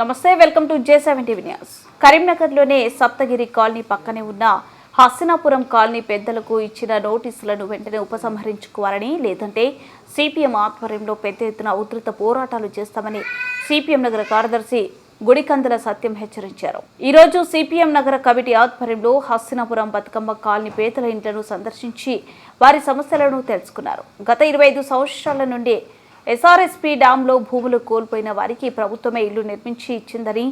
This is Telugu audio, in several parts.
నమస్తే welcome to J seven TV news. కరీంనగర్లోనే Saptagiri colony పక్కనే ఉన్న హస్తినాపురం కాలనీ పెద్దలకు ఇచ్చిన నోటీసులను వెంటనే ఉపసంహరించుకోవాలని లేదంటే సిపిఎం ఆధ్వర్యంలో పెద్ద ఎత్తున ఉధృత పోరాటాలు చేస్తామని సిపిఎం నగర కార్యదర్శి గుడికందుల సత్యం హెచ్చరించారు. ఈరోజు సిపిఎం నగర కమిటీ ఆధ్వర్యంలో హస్తినాపురం బతుకమ్మ కాలనీ పేదల ఇంట్లను సందర్శించి వారి సమస్యలను తెలుసుకున్నారు. గత ఇరవై ఐదు సంవత్సరాల నుండి ఎస్ఆర్ఎస్పీ డ్యాంలో భూములు కోల్పోయిన వారికి ప్రభుత్వమే ఇల్లు నిర్మించి ఇచ్చిందని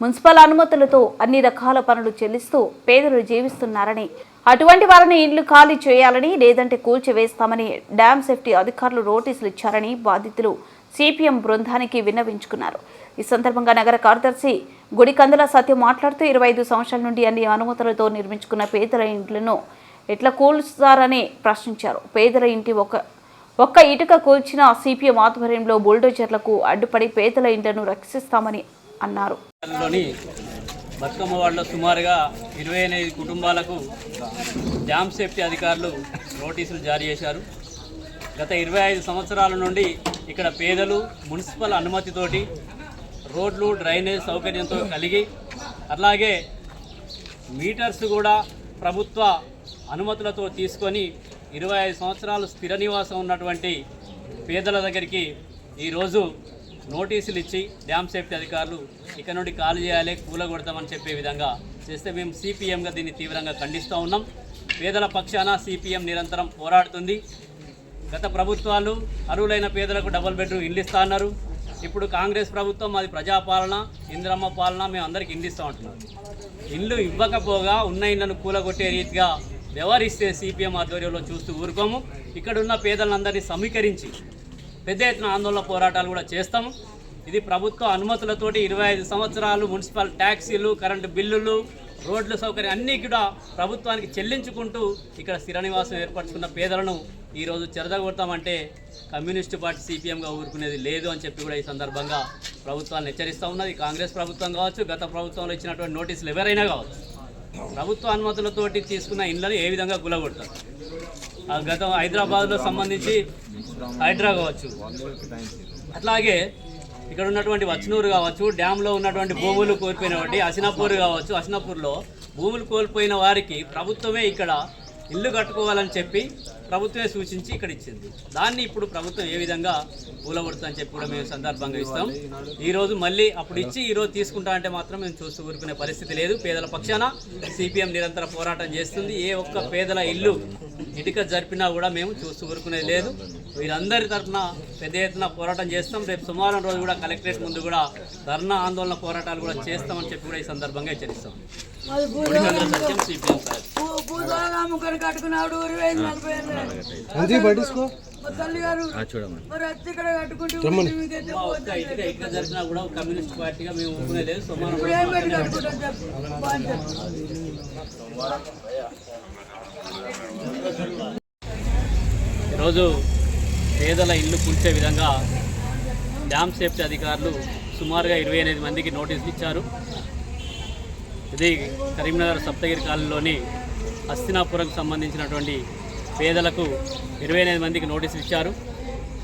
మున్సిపల్ అనుమతులతో అన్ని రకాల పనులు చెల్లిస్తూ పేదలు జీవిస్తున్నారని అటువంటి వారిని ఇల్లు ఖాళీ చేయాలని లేదంటే కూల్చివేస్తామని డ్యామ్ సేఫ్టీ అధికారులు నోటీసులు ఇచ్చారని బాధితులు సిపిఎం బృందానికి విన్నవించుకున్నారు. ఈ సందర్భంగా నగర కార్యదర్శి గుడికందుల సత్యం మాట్లాడుతూ ఇరవై ఐదు సంవత్సరాల నుండి అన్ని అనుమతులతో నిర్మించుకున్న పేదల ఇండ్లను ఎట్లా కూల్స్తారని ప్రశ్నించారు. పేదల ఇంటి ఒక ఒక్క ఇటుక కూల్చిన సిపిఎం ఆధ్వర్యంలో బుల్డోజర్లకు అడ్డుపడి పేదల ఇండ్లను రక్షిస్తామని అన్నారు. బతుకమ్మ వాడలో సుమారుగా ఇరవై ఎనిమిది కుటుంబాలకు డ్యామ్ సేఫ్టీ అధికారులు నోటీసులు జారీ చేశారు. గత ఇరవై ఐదు సంవత్సరాల నుండి ఇక్కడ పేదలు మున్సిపల్ అనుమతితోటి రోడ్లు డ్రైనేజ్ సౌకర్యంతో కలిగి అలాగే మీటర్స్ కూడా ప్రభుత్వ అనుమతులతో తీసుకొని ఇరవై ఐదు సంవత్సరాలు స్థిర నివాసం ఉన్నటువంటి పేదల దగ్గరికి ఈరోజు నోటీసులు ఇచ్చి డ్యామ్ సేఫ్టీ అధికారులు ఇక్కడ నుండి కాలు చేయాలి కూలగొడతామని చెప్పే విధంగా చేస్తే మేము సిపిఎంగా దీన్ని తీవ్రంగా ఖండిస్తూ ఉన్నాం. పేదల పక్షాన సిపిఎం నిరంతరం పోరాడుతుంది. గత ప్రభుత్వాలు అరువులైన పేదలకు డబుల్ బెడ్రూమ్ ఇల్లు ఇస్తా అన్నారు. ఇప్పుడు కాంగ్రెస్ ప్రభుత్వం అది ప్రజాపాలన ఇందిరమ్మ పాలన మేము అందరికి ఇల్లు ఇస్తూ ఉంటున్నాం. ఇల్లు ఇవ్వకపోగా ఉన్న ఇళ్ళను కూలగొట్టే రీతిగా వ్యవహరిస్తే సిపిఎం ఆధ్వర్యంలో చూస్తూ ఊరుకోము. ఇక్కడ ఉన్న పేదలందరినీ సమీకరించి పెద్ద ఎత్తున ఆందోళన పోరాటాలు కూడా చేస్తాము. ఇది ప్రభుత్వ అనుమతులతోటి ఇరవై ఐదు సంవత్సరాలు మున్సిపల్ ట్యాక్సీలు కరెంటు బిల్లులు రోడ్ల సౌకర్యం అన్నీ కూడా ప్రభుత్వానికి చెల్లించుకుంటూ ఇక్కడ స్థిర నివాసం ఏర్పరచుకున్న పేదలను ఈరోజు చెరదగొడతామంటే కమ్యూనిస్టు పార్టీ సిపిఎంగా ఊరుకునేది లేదు అని చెప్పి కూడా ఈ సందర్భంగా ప్రభుత్వాన్ని హెచ్చరిస్తూ ఉన్నది. కాంగ్రెస్ ప్రభుత్వం కావచ్చు గత ప్రభుత్వంలో ఇచ్చినటువంటి నోటీసులు ఎవరైనా కావచ్చు. ప్రభుత్వ అనుమతులతోటి తీసుకున్న ఇండ్లను ఏ విధంగా గులగొడతారు ఆ గత హైదరాబాద్లో సంబంధించి హైడ్రా కావచ్చు. అట్లాగే ఇక్కడ ఉన్నటువంటి వచ్చనూరు కావచ్చు డ్యాంలో ఉన్నటువంటి భూములు కోల్పోయినటువంటి అసినాపూర్ కావచ్చు అసినాపూర్లో భూములు కోల్పోయిన వారికి ప్రభుత్వమే ఇక్కడ ఇల్లు కట్టుకోవాలని చెప్పి ప్రభుత్వమే సూచించి ఇక్కడ ఇచ్చింది దాన్ని ఇప్పుడు ప్రభుత్వం ఏ విధంగా కూలగొడుతుందని చెప్పి కూడా మేము సందర్భంగా ఇస్తాం. ఈ రోజు మళ్ళీ అప్పుడు ఇచ్చి ఈ రోజు తీసుకుంటా అంటే మాత్రం మేము చూస్తూ ఊరుకునే పరిస్థితి లేదు. పేదల పక్షాన సిపిఎం నిరంతర పోరాటం చేస్తుంది. ఏ ఒక్క పేదల ఇల్లు ఇటుక జరిపినా కూడా మేము చూస్తూ ఊరుకునేది లేదు. వీరందరి తరఫున పెద్ద ఎత్తున పోరాటం చేస్తాం. రేపు సోమవారం రోజు కూడా కలెక్టరేట్ ముందు కూడా ధర్నా ఆందోళన పోరాటాలు కూడా చేస్తామని చెప్పి కూడా ఈ సందర్భంగా హెచ్చరిస్తాం. CPM sir. అమ్ముకొని కట్టుకున్నాడు ఇరవై ఐదు నలభై ఏళ్ళు. మా తల్లి గారు మరి వచ్చి ఇక్కడ కట్టుకుంటూ మీకైతే ఒక్క ఇటుక ఇటుక జరిపినా కూడా ఒక కమ్యూనిస్ట్ పార్టీగా మేము ఒప్పుకునే లేదు. సోమవారం ఇప్పుడు ఏం పెట్టి కట్టుకుంటాం చెప్పు. బాధ్యత. ఈరోజు పేదల ఇల్లు కూల్చే విధంగా డ్యామ్ సేఫ్టీ అధికారులు సుమారుగా ఇరవై ఎనిమిది మందికి నోటీసులు ఇచ్చారు. ఇది కరీంనగర్ సప్తగిరి కాలనీలోని హస్తినాపురంకు సంబంధించినటువంటి పేదలకు ఇరవై ఎనిమిది మందికి నోటీసులు ఇచ్చారు.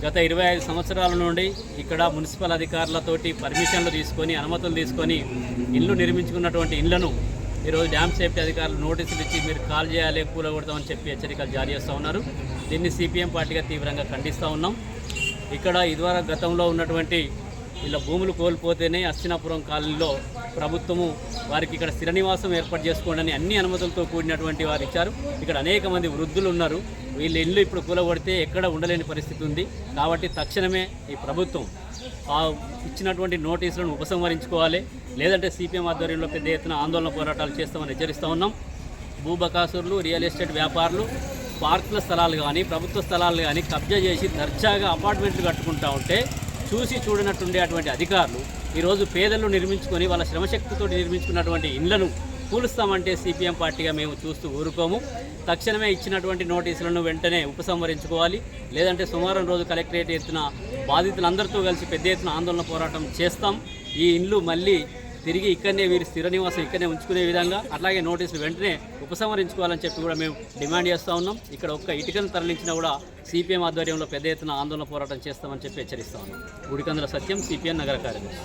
గత ఇరవై ఐదు సంవత్సరాల నుండి ఇక్కడ మున్సిపల్ అధికారులతోటి పర్మిషన్లు తీసుకొని అనుమతులు తీసుకొని ఇల్లు నిర్మించుకున్నటువంటి ఇళ్ళను ఈరోజు డ్యామ్ సేఫ్టీ అధికారులు నోటీసులు ఇచ్చి మీరు కాల్ చేయాలి కూలగొడతామని చెప్పి హెచ్చరికలు జారీ చేస్తూ ఉన్నారు. దీన్ని సిపిఎం పార్టీగా తీవ్రంగా ఖండిస్తూ ఉన్నాం. ఇక్కడ ఇదివరకు గతంలో ఉన్నటువంటి ఇలా భూములు కోల్పోతేనే అస్తినాపురం కాలనీలో ప్రభుత్వము వారికి ఇక్కడ స్థిర నివాసం ఏర్పాటు చేసుకోండి అని అన్ని అనుమతులతో కూడినటువంటి వారు ఇచ్చారు. ఇక్కడ అనేక మంది వృద్ధులు ఉన్నారు. వీళ్ళ ఇల్లు ఇప్పుడు కూలగొడితే ఎక్కడ ఉండలేని పరిస్థితి ఉంది. కాబట్టి తక్షణమే ఈ ప్రభుత్వం ఆ ఇచ్చినటువంటి నోటీసులను ఉపసంహరించుకోవాలి. లేదంటే సిపిఎం ఆధ్వర్యంలో పెద్ద ఎత్తున ఆందోళన పోరాటాలు చేస్తామని హెచ్చరిస్తూ ఉన్నాం. భూబకాసురులు రియల్ ఎస్టేట్ వ్యాపారులు పార్కుల స్థలాలు కానీ ప్రభుత్వ స్థలాలు కానీ కబ్జా చేసి దర్జాగా అపార్ట్మెంట్లు కట్టుకుంటా ఉంటే చూసి చూడనట్టుండే అటువంటి అధికారులు ఈరోజు పేదలు నిర్మించుకొని వాళ్ళ శ్రమశక్తితో నిర్మించుకున్నటువంటి ఇండ్లను కూలుస్తామంటే సిపిఎం పార్టీగా మేము చూస్తూ ఊరుకోము. తక్షణమే ఇచ్చినటువంటి నోటీసులను వెంటనే ఉపసంహరించుకోవాలి. లేదంటే సోమవారం రోజు కలెక్టరేట్ ఎత్తున బాధితులందరితో కలిసి పెద్ద ఎత్తున ఆందోళన పోరాటం చేస్తాం. ఈ ఇండ్లు మళ్ళీ తిరిగి ఇక్కడనే వీరి స్థిర నివాసం ఇక్కడనే ఉంచుకునే విధంగా అట్లాగే నోటీసులు వెంటనే ఉపసంహరించుకోవాలని చెప్పి కూడా మేము డిమాండ్ చేస్తూ ఉన్నాం. ఇక్కడ ఒక్క ఇటుకను తరలించినా కూడా సిపిఎం ఆధ్వర్యంలో పెద్ద ఎత్తున ఆందోళన పోరాటం చేస్తామని చెప్పి హెచ్చరిస్తా ఉన్నాం. గుడికందుల సత్యం సిపిఎం నగర కార్యదర్శి.